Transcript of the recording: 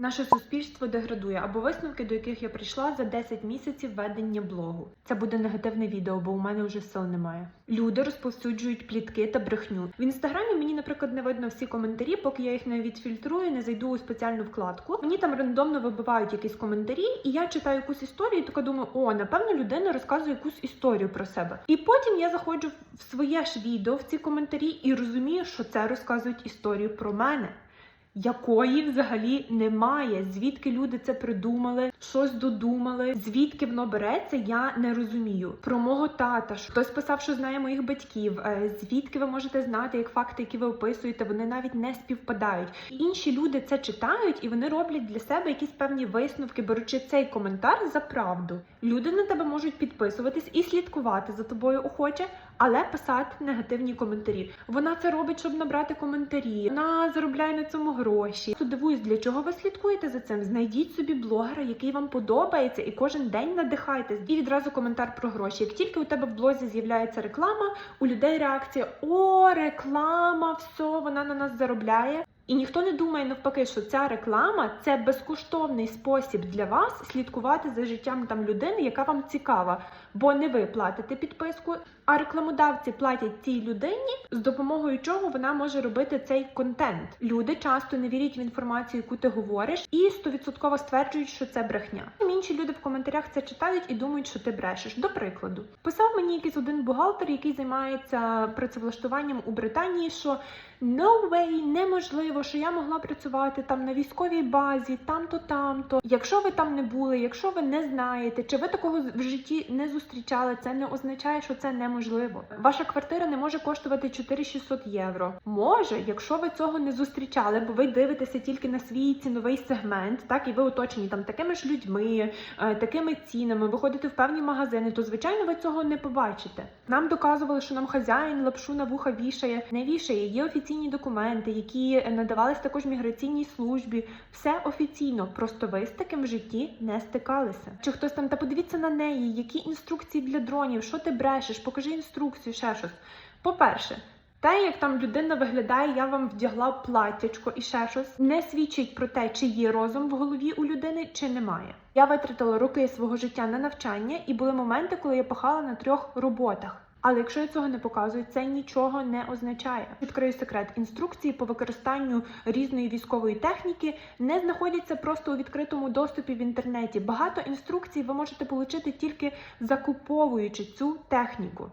Наше суспільство деградує або висновки, до яких я прийшла за 10 місяців ведення блогу. Це буде негативне відео, бо у мене вже сил немає. Люди розповсюджують плітки та брехню. В інстаграмі мені, наприклад, не видно всі коментарі, поки я їх не відфільтрую, не зайду у спеціальну вкладку. Мені там рандомно вибивають якісь коментарі, і я читаю якусь історію, і така думаю, о, напевно, людина розказує якусь історію про себе. І потім я заходжу в своє ж відео в ці коментарі і розумію, що це розказують історію про мене якої взагалі немає. Звідки люди це придумали, щось додумали, звідки воно береться, я не розумію. Про мого тата хтось писав, що знає моїх батьків. Е, Звідки ви можете знати, як факти, які ви описуєте, вони навіть не співпадають. Інші люди це читають і вони роблять для себе якісь певні висновки, беручи цей коментар за правду. Люди на тебе можуть підписуватись і слідкувати за тобою охоче, але писати негативні коментарі. Вона це робить, щоб набрати коментарі. Вона заробляє на цьому гроші. Тут дивуюсь, для чого ви слідкуєте за цим? Знайдіть собі блогера, який вам подобається, і кожен день надихайтесь. І відразу коментар про гроші. Як тільки у тебе в блозі з'являється реклама, у людей реакція: о, реклама, все, вона на нас заробляє. І ніхто не думає навпаки, що ця реклама це безкоштовний спосіб для вас слідкувати за життям там людини, яка вам цікава. Бо не ви платите підписку, а рекламодавці платять цій людині, з допомогою чого вона може робити цей контент. Люди часто не вірять в інформацію, яку ти говориш, і стовідсотково стверджують, що це брехня. Інші люди в коментарях це читають і думають, що ти брешеш. До прикладу, писав мені якийсь один бухгалтер, який займається працевлаштуванням у Британії, що no way, неможливо, що я могла працювати там на військовій базі, там-то, там-то. Якщо ви там не були, якщо ви не знаєте, чи ви такого в житті не зустрічали, це не означає, що це неможливо. Ваша квартира не може коштувати 4600 євро. Може, якщо ви цього не зустрічали, бо ви дивитеся тільки на свій ціновий сегмент, так і ви оточені там такими ж людьми, е, такими цінами, ви ходите в певні магазини, то звичайно ви цього не побачите. Нам доказували, що нам хазяїн лапшу на вуха вішає, не вішає. Є офіційні документи, які надавались також міграційній службі. Все офіційно, просто ви з таким в житті не стикалися. Чи хтось там та подивіться на неї, які інструкції для дронів, що ти брешеш, покажи інструкцію, ще щось. По-перше, те, як там людина виглядає, я вам вдягла платтячко і ще щось, не свідчить про те, чи є розум в голові у людини, чи немає. Я витратила роки свого життя на навчання, і були моменти, коли я пахала на трьох роботах. Але якщо я цього не показую, це нічого не означає. Відкрию секрет. Інструкції по використанню різної військової техніки не знаходяться просто у відкритому доступі в інтернеті. Багато інструкцій ви можете отримати тільки закуповуючи цю техніку.